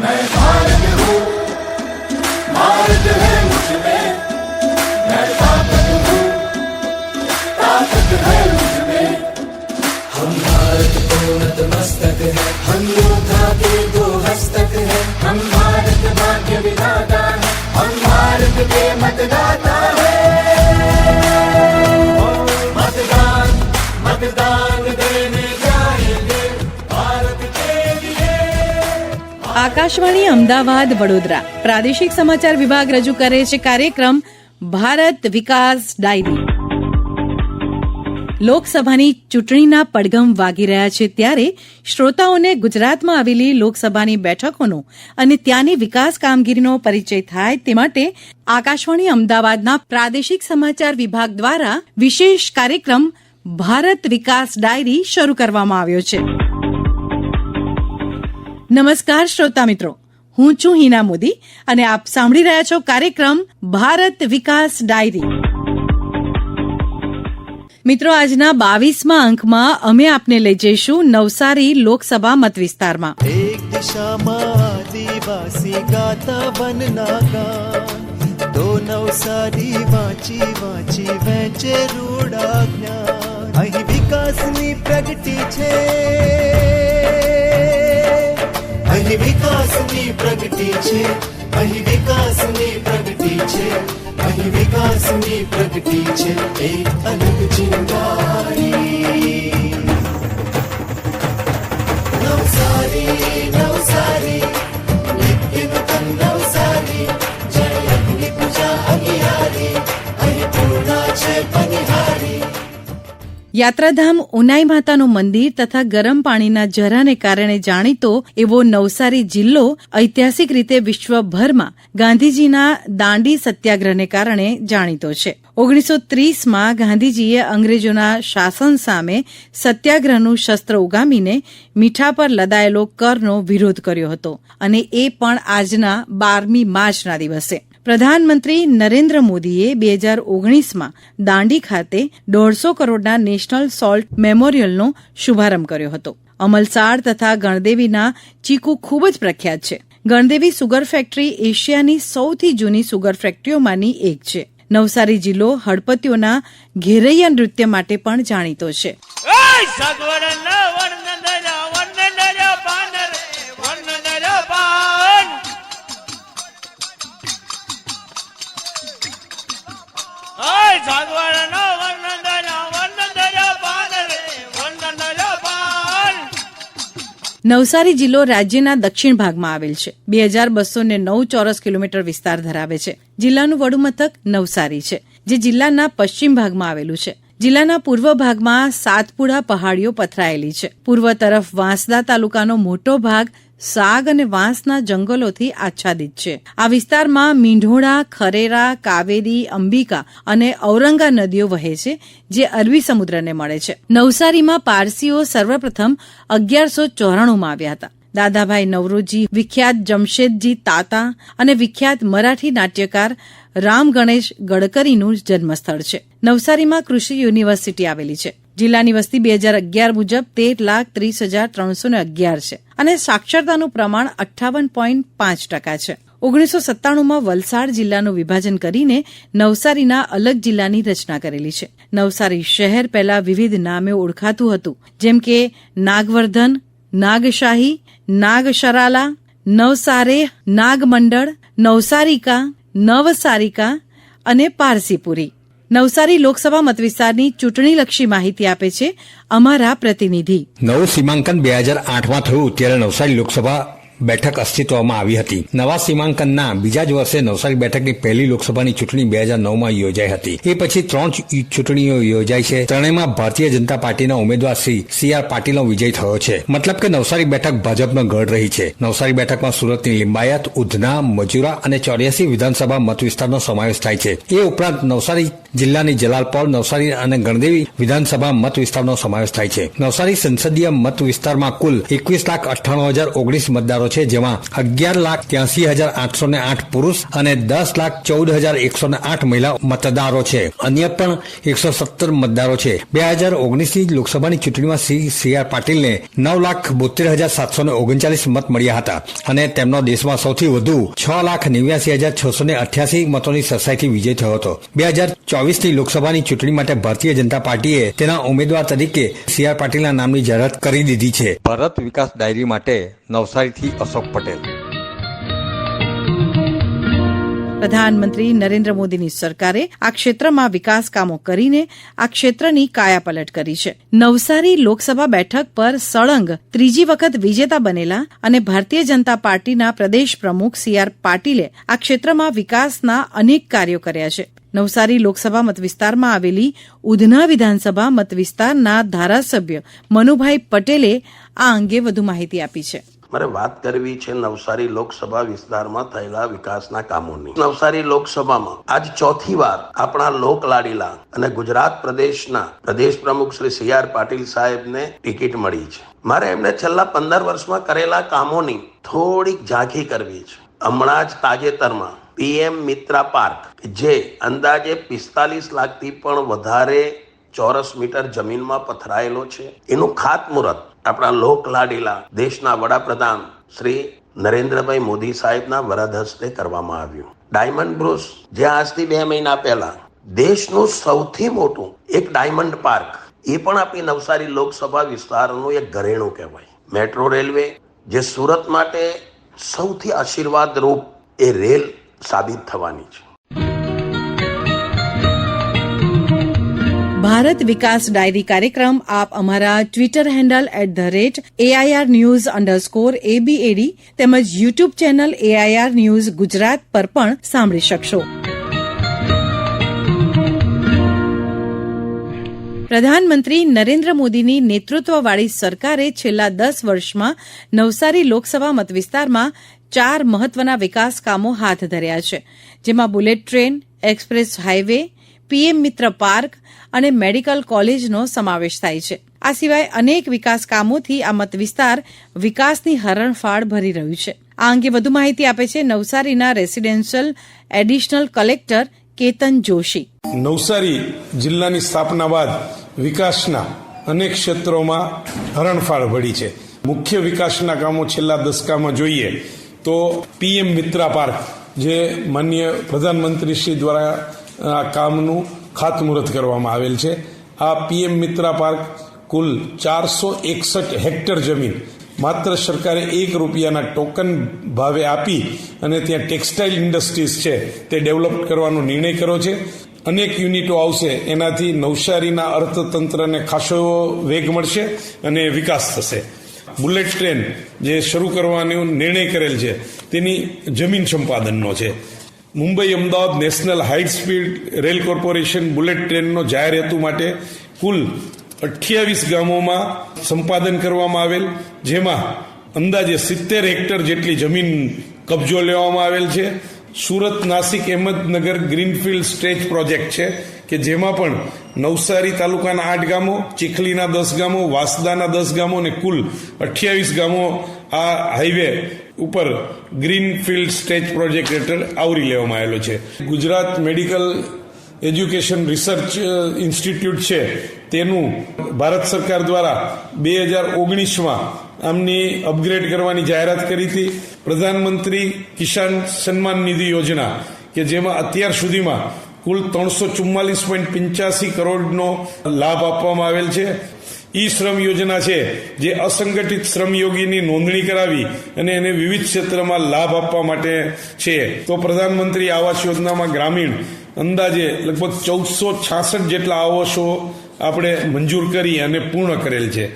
मैं भारत हूँ भारत है मुझमें। ताकत हूँ ताकत है मुझमें। हम भारत को नतमस्तक है, हम योद्धा के दो हस्तक है। हम भारत भाग्य विधाता है, हम भारत के मतदाता આકાશવાણી અમદાવાદ વડોદરા. પ્રાદેશિક સમાચાર વિભાગ રજૂ કરે છે કાર્યક્રમ ભારત વિકાસ ડાયરી. લોકસભાની ચૂંટણીના પડઘમ વાગી રહ્યા છે ત્યારે શ્રોતાઓને ગુજરાતમાં આવેલી લોકસભાની બેઠકોનો અને ત્યાંની વિકાસ કામગીરીનો પરિચય થાય તે માટે આકાશવાણી અમદાવાદના પ્રાદેશિક સમાચાર વિભાગ દ્વારા વિશેષ કાર્યક્રમ ભારત વિકાસ ડાયરી શરૂ કરવામાં આવ્યો છે. નમસ્કાર શ્રોતા મિત્રો. હું છું હિના મોદી અને આપ સાંભળી રહ્યા છો કાર્યક્રમ ભારત વિકાસ ડાયરી. મિત્રો, આજના બાવીસમાં અંકમાં અમે આપને લઈ જઈશું નવસારી લોકસભા મત વિસ્તારમાં એક દિશામાં આદિવાસી ગાતા વનના ગા તો નવસારી વાંચી વાંચી વેચે રૂડા વિકાસની પ્રગતિ છે એક અલગ ચિંગારી યાત્રાધામ ઉનાઈ માતાનું મંદિર તથા ગરમ પાણીના ઝરાને કારણે જાણીતો એવો નવસારી જિલ્લો ઐતિહાસિક રીતે વિશ્વભરમાં ગાંધીજીના દાંડી સત્યાગ્રહને કારણે જાણીતો છે. ઓગણીસો ત્રીસમાં ગાંધીજીએ અંગ્રેજોના શાસન સામે સત્યાગ્રહનું શસ્ત્ર ઉગામીને મીઠા પર લદાયેલો કરનો વિરોધ કર્યો હતો અને એ પણ આજના બારમી માર્ચના દિવસે. પ્રધાનમંત્રી નરેન્દ્ર મોદીએ બે હજાર ઓગણીસમાં દાંડી ખાતે દોઢસો કરોડના નેશનલ સોલ્ટ મેમોરિયલનો શુભારંભ કર્યો હતો. અમલસાડ તથા ગણદેવીના ચીકુ ખૂબ જ પ્રખ્યાત છે. ગણદેવી સુગર ફેક્ટરી એશિયાની સૌથી જૂની સુગર ફેક્ટરીઓમાંની એક છે. નવસારી જિલ્લો હળપતિઓના ઘેરૈયા નૃત્ય માટે પણ જાણીતો છે. નવસારી જિલ્લો રાજ્યના દક્ષિણ ભાગમાં આવેલ છે. બે હજાર બસો ને નવ ચોરસ કિલોમીટર વિસ્તાર ધરાવે છે. જિલ્લાનું વડુમથક નવસારી છે, જે જિલ્લાના પશ્ચિમ ભાગમાં આવેલું છે. જિલ્લાના પૂર્વ ભાગમાં સાતપુડા પહાડીઓ પથરાયેલી છે. પૂર્વ તરફ વાંસદા તાલુકાનો મોટો ભાગ સાગ અને વાંસના જંગલોથી આચ્છાદિત છે. આ વિસ્તારમાં મીંઢોળા, ખરેરા, કાવેરી, અંબિકા અને ઔરંગા નદીઓ વહે છે, જે અરબી સમુદ્રને મળે છે. નવસારીમાં પારસીઓ સર્વપ્રથમ અગિયારસો ચોરાણુંમાં આવ્યા હતા. દાદાભાઈ નવરોજી, વિખ્યાત જમશેદજી તાતા અને વિખ્યાત મરાઠી નાટ્યકાર રામ ગણેશ ગડકરીનું જન્મસ્થળ છે. નવસારીમાં કૃષિ યુનિવર્સિટી આવેલી છે. જિલ્લાની વસ્તી બે હજાર અગિયાર મુજબ તેર લાખ ત્રીસ હજાર ત્રણસો અગિયાર છે અને સાક્ષરતાનું પ્રમાણ અઠ્ઠાવન પોઈન્ટ પાંચ ટકા છે. ઓગણીસો સત્તાણુંમાં વલસાડ જિલ્લાનું વિભાજન કરીને નવસારીના અલગ જિલ્લાની રચના કરેલી છે. નવસારી શહેર પહેલા વિવિધ નામે ઓળખાતું હતું, જેમ કે નાગવર્ધન, નાગશાહી, નાગશરાલા, નવસારે, નાગમંડળ, નવસારિકા નવસારિકા અને પારસીપુરી. નવસારી લોકસભા મતવિસ્તારની ચૂંટણીલક્ષી માહિતી આપે છે અમારા પ્રતિનિધિ. નવું સીમાંકન બે હજાર આઠમાં થયું ત્યારે નવસારી લોકસભા બેઠક અસ્તિત્વમાં આવી હતી. નવા સીમાંકનના બીજા જ વર્ષે નવસારી બેઠકની પહેલી લોકસભાની ચૂંટણી બે હજાર નવમાં યોજાઈ હતી. એ પછી ત્રણ ચૂંટણીઓ યોજાઈ છે. ત્રણેયમાં ભારતીય જનતા પાર્ટીના ઉમેદવાર શ્રી સી આર પાટીલનો વિજય થયો છે. મતલબ કે નવસારી બેઠક ભાજપનો ગઢ રહી છે. નવસારી બેઠકમાં સુરતની લિંબાયત, ઉધના, મજુરા અને ચોર્યાસી વિધાનસભા મત વિસ્તારનો સમાવેશ થાય છે. એ ઉપરાંત નવસારી જિલ્લાની જલાલપોર નવસારી અને ગણદેવી વિધાનસભા મત વિસ્તારનો સમાવેશ થાય છે. નવસારી સંસદીય મત વિસ્તારમાં કુલ એકવીસ લાખ અઠ્ઠાણું હજાર ઓગણીસ મતદારો છે, જેમાં અગિયાર લાખ ત્યાસી હજાર આઠસો ને આઠ પુરુષ અને દસ લાખ ચૌદ હજાર એકસો ને આઠ મહિલા મતદારો છે. અન્ય પણ એકસો સત્તર મતદારો છે. બે હજાર ઓગણીસની લોકસભાની ચૂંટણીમાં સી સી આર પાટીલને નવ લાખ બોતેર હજાર સાતસો ને ઓગણચાલીસ મત મળ્યા હતા અને તેમનો દેશમાં સૌથી વધુ છ લાખ નેવ્યાસી હજાર છસો ને અઠ્યાસી મતોની સરસાઈથી વિજય થયો હતો. બે હજાર ચોવીસની લોકસભાની ચૂંટણી માટે ભારતીય જનતા પાર્ટીએ તેના ઉમેદવાર તરીકે સી આર પાટીલના નામની જાહેરાત કરી દીધી છે. ભારત વિકાસ ડાયરી માટે નવસારીથી અશોક પટેલ. પ્રધાનમંત્રી નરેન્દ્ર મોદીની સરકારે આ ક્ષેત્રમાં વિકાસ કામો કરીને આ ક્ષેત્રની કાયાપલટ કરી છે. નવસારી લોકસભા બેઠક પર સળંગ ત્રીજી વખત વિજેતા બનેલા અને ભારતીય જનતા પાર્ટીના પ્રદેશ પ્રમુખ સી આર પાટીલે આ ક્ષેત્રમાં વિકાસના અનેક કાર્યો કર્યા છે. નવસારી લોકસભા મતવિસ્તારમાં આવેલી ઉધના વિધાનસભા મતવિસ્તારના ધારાસભ્ય મનુભાઈ પટેલે આ અંગે વધુ માહિતી આપી છે. મારે વાત કરવી છે નવસારી લોકસભા વિસ્તારમાં થયેલા વિકાસના કામોની. નવસારી લોકસભામાં આજ ચોથી વાર આપણા લોકલાડીલા અને ગુજરાત પ્રદેશના પ્રદેશ પ્રમુખ શ્રી સી આર પાટીલ સાહેબને ટિકિટ મળી છે. મારે એમને છેલ્લા પંદર વર્ષમાં કરેલા કામોની થોડીક ઝાંખી કરવી છે. હમણાં જ તાજેતરમાં પીએમ મિત્રા પાર્ક, જે અંદાજે પિસ્તાલીસ લાખથી પણ વધારે ચોરસ મીટર જમીનમાં પથરાયેલો છે, એનું ખાતમુહૂર્ત આપણા લોક લાડીલા દેશના વડાપ્રધાન શ્રી નરેન્દ્રભાઈ મોદી સાહેબના વરદ હસ્તે કરવામાં આવ્યું. ડાયમંડ બ્રુસ જે આજથી બે મહિના પહેલા દેશનું સૌથી મોટું એક ડાયમંડ પાર્ક, એ પણ આપણી નવસારી લોકસભા વિસ્તારનું એક ઘરેણું કહેવાય. મેટ્રો રેલવે જે સુરત માટે સૌથી આશીર્વાદ રૂપ એ રેલ સાબિત થવાની છે. ભારત વિકાસ ડાયરી કાર્યક્રમ આપ અમારા Twitter handle at the rate AIR news underscore ABAD તેમજ YouTube channel AIR news Gujarat પર પણ સાંભળી શકશો. પ્રધાનમંત્રી નરેન્દ્ર મોદીની નેતૃત્વવાળી સરકારે છેલ્લા દસ વર્ષમાં નવસારી લોકસભા મતવિસ્તારમાં ચાર મહત્વના વિકાસ કામો હાથ ધર્યા છે, જેમાં bullet train, express highway PM Mitra park અને મેડિકલ કોલેજનો સમાવેશ થાય છે. આ સિવાય અનેક વિકાસ કામોથી આ મત વિસ્તાર વિકાસની હરણફાળ ભરી રહ્યું છે. આ અંગે વધુ માહિતી આપે છે નવસારીના residential additional collector Ketan Joshi. Navsari જિલ્લાની સ્થાપના બાદ વિકાસના અનેક ક્ષેત્રોમાં હરણફાળ ભળી છે. મુખ્ય વિકાસના કામો છેલ્લા દસકામાં જોઈએ તો પીએમ મિત્રા પાર્ક, જે માન્ય પ્રધાનમંત્રી શ્રી દ્વારા આ કામનું ખાતમુહૂર્ત કરવામાં આવેલ છે. આ પીએમ મિત્રા પાર્ક કુલ ચારસો એકસઠ હેક્ટર જમીન માત્ર સરકારે એક રૂપિયાના ટોકન ભાવે આપી અને ત્યાં ટેક્સટાઇલ ઇન્ડસ્ટ્રીઝ છે તે ડેવલપ કરવાનો નિર્ણય કર્યો છે. અનેક યુનિટો આવશે, એનાથી નવસારીના અર્થતંત્રને ખાસો વેગ મળશે અને વિકાસ થશે. બુલેટ ટ્રેન જે શરૂ કરવાનો નિર્ણય કરેલ છે, તેની જમીન સંપાદનનો છે. Mumbai Ahmedabad national high speed rail corporation bullet ટ્રેનનો જાહેર હેતુ માટે કુલ અઠ્યાવીસ ગામોમાં સંપાદન કરવામાં આવેલ, જેમાં અંદાજે સિત્તેર હેક્ટર જેટલી જમીન કબજો લેવામાં આવેલ છે. Surat Nashik Ahmednagar greenfield stage project છે કે જેમાં પણ નવસારી તાલુકાના આઠ ગામો, ચીખલીના દસ ગામો, વાસદાના દસ ગામો અને કુલ અઠ્યાવીસ ગામો આ હાઈવે ઉપર ગ્રીનફિલ્ડ સ્ટેજ પ્રોજેક્ટ હેઠળ આવરી લેવામાં આવેલો છે. Gujarat medical education research institute છે. તેનું ભારત સરકાર દ્વારા બે હજાર ઓગણીસમાં આમની અપગ્રેડ કરવાની જાહેરાત કરી હતી. પ્રધાનમંત્રી કિસાન સન્માન નિધિ યોજના, કે જેમાં અત્યાર સુધીમાં કુલ ત્રણસો ચુમ્માલીસ પોઈન્ટ પંચ્યાસી કરોડનો લાભ આપવામાં આવેલ છે. ઈ શ્રમ યોજના છે જે અસંગઠિત શ્રમયોગીની નોંધણી કરાવી અને એને વિવિધ ક્ષેત્રમાં લાભ આપવા માટે છે. તો પ્રધાનમંત્રી આવાસ યોજનામાં ગ્રામીણ અંદાજે લગભગ ચૌદસો છાસઠ જેટલા આવાસો આપણે મંજૂર કરી અને પૂર્ણ કરેલ છે.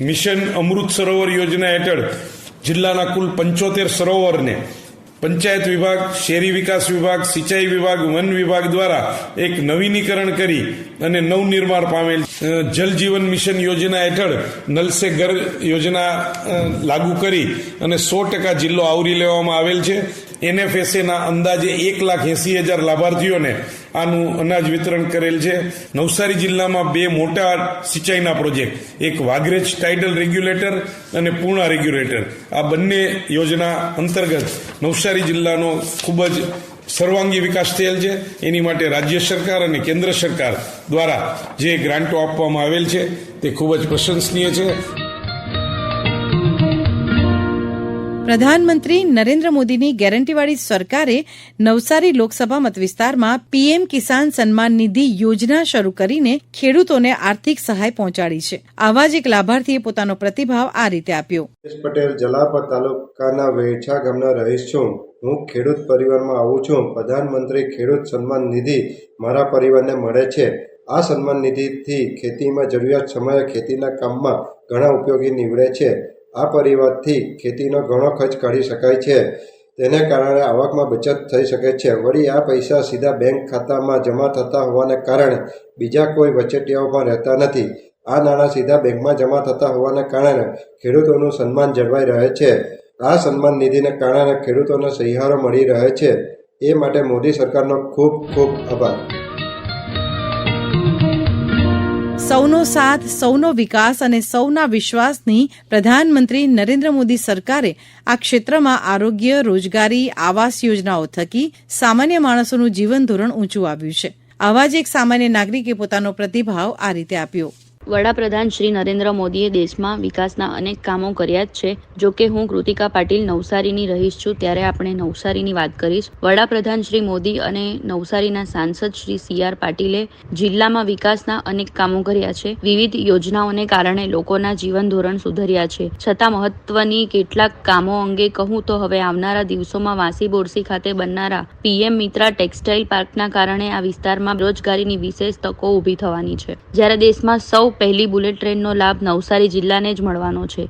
મિશન અમૃત સરોવર યોજના હેઠળ જિલ્લાના કુલ પંચોતેર સરોવરને પંચાયત વિભાગ, શહેરી વિકાસ વિભાગ, સિંચાઈ વિભાગ, વન વિભાગ દ્વારા એક નવીનીકરણ કરી અને નવનિર્માણ પામેલ જલ જીવન મિશન યોજના હેઠળ નલ ઘર યોજના લાગુ કરી અને સો ટકા જિલ્લો આવરી લેવામાં આવેલ છે. એનએફએસએના અંદાજે એક લાખ એસી હજાર લાભાર્થીઓને આનું અનાજ વિતરણ કરેલ છે. નવસારી જિલ્લામાં બે મોટા સિંચાઈના પ્રોજેક્ટ, એક વાઘરેજ ટાઇડલ રેગ્યુલેટર અને પૂર્ણા રેગ્યુલેટર. આ બંને યોજના અંતર્ગત નવસારી જિલ્લાનો ખૂબ જ સર્વાંગી વિકાસ થયેલ છે. એની માટે રાજ્ય સરકાર અને કેન્દ્ર સરકાર દ્વારા જે ગ્રાન્ટો આપવામાં આવેલ છે તે ખૂબ જ પ્રશંસનીય છે. પ્રધાનમંત્રી નરેન્દ્ર મોદીની ગેરંટીવાળી સરકારે નવસારી લોકસભા મતવિસ્તારમાં પીએમ કિસાન સન્માન નિધિ યોજના શરૂ કરીને ખેડૂતોને આર્થિક સહાય પહોંચાડી છે. આવા જ એક લાભાર્થીએ પોતાનો પ્રતિભાવ આ રીતે આપ્યો. પટેલ જલાપર તાલુકાના વેઠા ગામનો રહીશ છું. હું ખેડૂત પરિવારમાં આવું છું. પ્રધાનમંત્રી ખેડૂત સન્માન નિધિ મારા પરિવારને મળે છે. આ સન્માન નિધિથી ખેતીમાં જરૂરિયાત સમયે ખેતીના કામમાં ઘણા ઉપયોગી નીવડે છે. આ પરિવારથી ખેતીનો ઘણો ખર્ચ કાઢી શકાય છે. તેને કારણે આવકમાં બચત થઈ શકે છે. વળી આ પૈસા સીધા બેંક ખાતામાં જમા થતા હોવાને કારણે બીજા કોઈ વચેટિયાઓ રહેતા નથી. આ નાણાં સીધા બેંકમાં જમા થતા હોવાને કારણે ખેડૂતોનું સન્માન જળવાઈ રહે છે. આ સન્માન નિધિને કારણે ખેડૂતોને સહિયારો મળી રહે છે. એ માટે મોદી સરકારનો ખૂબ ખૂબ આભાર. સૌનો સાથ, સૌનો વિકાસ અને સૌના વિશ્વાસની પ્રધાનમંત્રી નરેન્દ્ર મોદી સરકારે આ ક્ષેત્રમાં આરોગ્ય, રોજગારી, આવાસ યોજનાઓ થકી સામાન્ય માણસોનું જીવન ધોરણ ઊંચું આવ્યું છે. આવા જ એક સામાન્ય નાગરિકે પોતાનો પ્રતિભાવ આ રીતે આપ્યો. વડાપ્રધાન શ્રી નરેન્દ્ર મોદીએ દેશમાં વિકાસના અનેક કામો કર્યા જ છે. જો કે હું કૃતિકા પાટીલ નવસારીની રહીશ છું, ત્યારે આપણે નવસારીની વાત કરીશ. વડાપ્રધાન શ્રી મોદી અને નવસારીના સાંસદ શ્રી સી આર પાટીલે જિલ્લામાં વિકાસના અનેક કામો કર્યા છે. વિવિધ યોજનાઓને કારણે લોકોના જીવન ધોરણ સુધર્યા છે. છતાં મહત્વની કેટલાક કામો અંગે કહું તો હવે આવનારા દિવસોમાં વાસી બોરસી ખાતે બનનારા પીએમ મિત્રા ટેક્સટાઇલ પાર્કના કારણે આ વિસ્તારમાં રોજગારીની વિશેષ તકો ઊભી થવાની છે. જ્યારે દેશમાં સૌ પહેલી બુલેટ ટ્રેનનો લાભ નવસારી જિલ્લાને જ મળવાનો છે.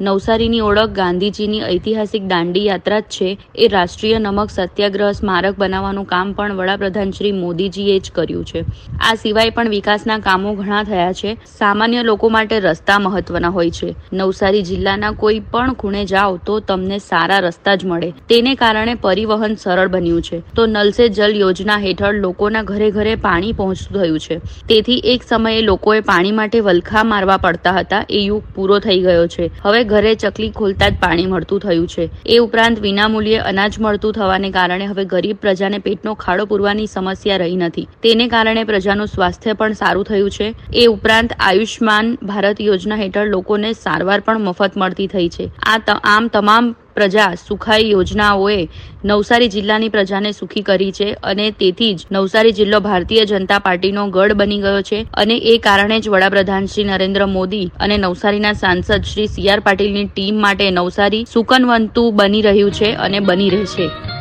નવસારીની ઓળખ ગાંધીજીની ઐતિહાસિક દાંડી યાત્રા જ છે. એ રાષ્ટ્રીય નમક સત્યાગ્રહ સ્મારક બનાવવાનું કામ પણ વડાપ્રધાન શ્રી મોદીજીએ જ કર્યું છે. આ સિવાય પણ વિકાસના કામો ઘણા થયા છે. સામાન્ય લોકો માટે રસ્તા મહત્વના હોય છે. નવસારી જિલ્લાના કોઈ પણ ખૂણે જાઓ તો તમને સારા રસ્તા જ મળે. તેને કારણે પરિવહન સરળ બન્યું છે. તો નલ સે જલ યોજના હેઠળ લોકોના ઘરે ઘરે પાણી પહોંચતું થયું છે. તેથી એક સમયે લોકોએ પાણી માટે વલખા મારવા પડતા હતા. એ યુગ પૂરો થઈ ગયો છે. હવે ઘરે ચકલી ખોલતા જ પાણી મળતું થયું છે. એ ઉપરાંત વિનામૂલ્યે અનાજ મળતું થવાને કારણે હવે ગરીબ પ્રજાને પેટનો ખાડો પૂરવાની સમસ્યા રહી નથી. તેને કારણે પ્રજાનું સ્વાસ્થ્ય પણ સારું થયું છે. એ ઉપરાંત આયુષ્માન ભારત યોજના હેઠળ લોકોને સારવાર પણ મફત મળતી થઈ છે. આ આમ તમામ પ્રજા સુખાઈ યોજનાઓએ નવસારી જિલ્લાની પ્રજાને સુખી કરી છે અને તેથી જ નવસારી જિલ્લો ભારતીય જનતા પાર્ટીનો ગઢ બની ગયો છે અને એ કારણે જ વડાપ્રધાન શ્રી નરેન્દ્ર મોદી અને નવસારીના સાંસદ શ્રી સી આર પાટીલની ટીમ માટે નવસારી સુકનવંતુ બની રહ્યું છે અને બની રહેશે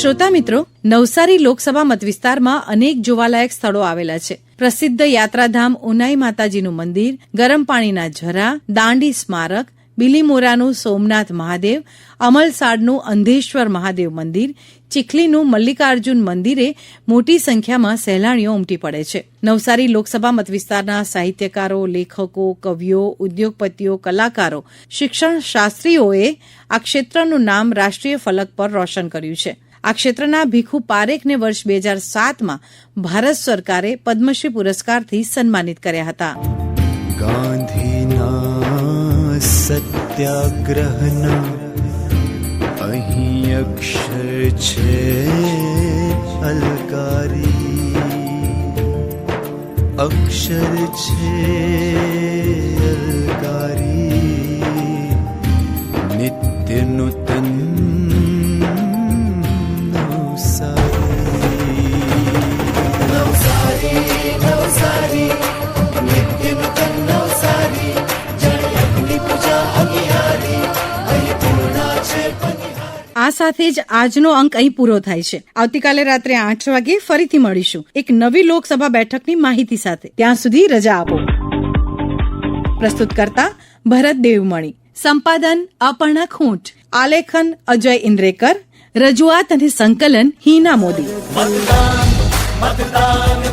શ્રોતા મિત્રો, નવસારી લોકસભા મતવિસ્તારમાં અનેક જોવાલાયક સ્થળો આવેલા છે. પ્રસિદ્ધ યાત્રાધામ ઉનાઈ માતાજીનું મંદિર, ગરમ પાણીના ઝરા, દાંડી સ્મારક બિલીમોરાનું સોમનાથ મહાદેવ અમલસાડનું અંધેશ્વર મહાદેવ મંદિર, ચીખલીનું મલ્લિકાર્જુન મંદિરે મોટી સંખ્યામાં સહેલાણીઓ ઉમટી પડે છે. નવસારી લોકસભા મતવિસ્તારના સાહિત્યકારો, લેખકો, કવિઓ, ઉદ્યોગપતિઓ, કલાકારો શિક્ષણ શાસ્ત્રીઓએ આ ક્ષેત્રનું નામ રાષ્ટ્રીય ફલક પર રોશન કર્યું છે. આ ક્ષેત્રના ભીખુ પારેખને વર્ષ બે હજાર સાતમાં ભારત સરકારે પદ્મશ્રી પુરસ્કારથી સન્માનિત કર્યા હતા. ગાંધીના સત્યાગ્રહના અહીં અક્ષર છે અલકારી. અક્ષર છે અલકારી. નિત્ય નૂતન સાથે જ આજનો અંક અહીં પૂરો થાય છે. આવતીકાલે રાત્રે આઠ વાગે ફરીથી મળીશું. એક નવી લોકસભા બેઠકની માહિતી સાથે. ત્યાં સુધી રજા આપો. પ્રસ્તુત કરતા ભરત દેવમણી. સંપાદન અપર્ણા ખૂંટ. આલેખન અજય ઇન્દ્રેકર. રજૂઆત અને સંકલન હિના મોદી. મતદાન મતદાન